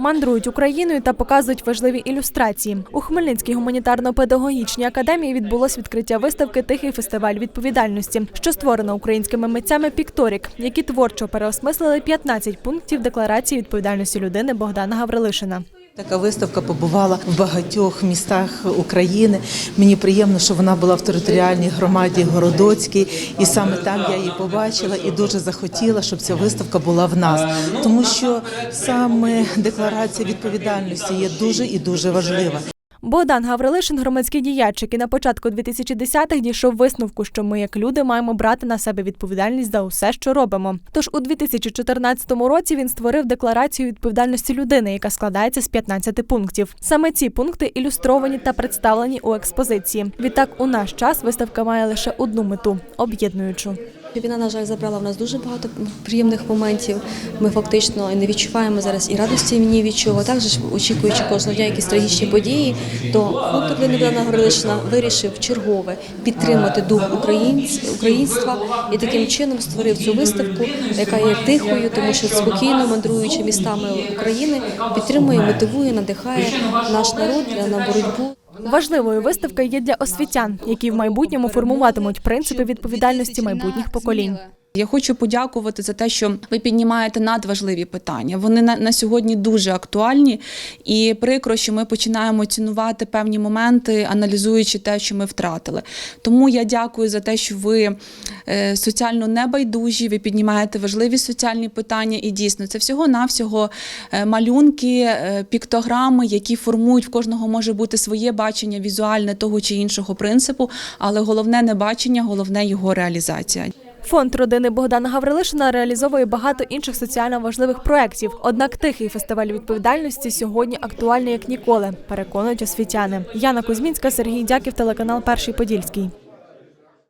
Мандрують Україною та показують важливі ілюстрації. У Хмельницькій гуманітарно-педагогічній академії відбулось відкриття виставки Тихий фестиваль відповідальності, що створено українськими митцями Пікторік, які творчо переосмислили 15 пунктів декларації відповідальності людини Богдана Гаврилишина. Така виставка побувала в багатьох містах України. Мені приємно, що вона була в територіальній громаді Городоцькій, і саме там я її побачила і дуже захотіла, щоб ця виставка була в нас, тому що саме декларація відповідальності є дуже і дуже важлива. Богдан Гаврилишин, громадський діяч, який на початку 2010-х дійшов висновку, що ми, як люди, маємо брати на себе відповідальність за усе, що робимо. Тож у 2014 році він створив декларацію відповідальності людини, яка складається з 15 пунктів. Саме ці пункти ілюстровані та представлені у експозиції. Відтак, у наш час виставка має лише одну мету об'єднуючу. Війна, на жаль, забрала в нас дуже багато приємних моментів. Ми фактично не відчуваємо зараз і радості ні від. Також очікуючи кожного дня якісь трагічні події, то фонд Тордини Богдана вирішив чергове підтримати дух українства і таким чином створив цю виставку, яка є тихою, тому що спокійно мандруючи містами України, підтримує, мотивує, надихає наш народ на боротьбу. Важливою виставка є для освітян, які в майбутньому формуватимуть принципи відповідальності майбутніх поколінь. Я хочу подякувати за те, що ви піднімаєте надважливі питання. Вони на, на сьогодні дуже актуальні, і прикро, що ми починаємо цінувати певні моменти, аналізуючи те, що ми втратили. Тому я дякую за те, що ви е, соціально небайдужі, ви піднімаєте важливі соціальні питання, і дійсно це всього навсього малюнки, е, піктограми, які формують в кожного може бути своє бачення візуальне того чи іншого принципу, але головне не бачення, головне його реалізація. Фонд родини Богдана Гаврилишина реалізовує багато інших соціально важливих проєктів. Однак тихий фестиваль відповідальності сьогодні актуальний як ніколи, переконують освітяни. Яна Кузьмінська, Сергій Дяків, телеканал Перший Подільський.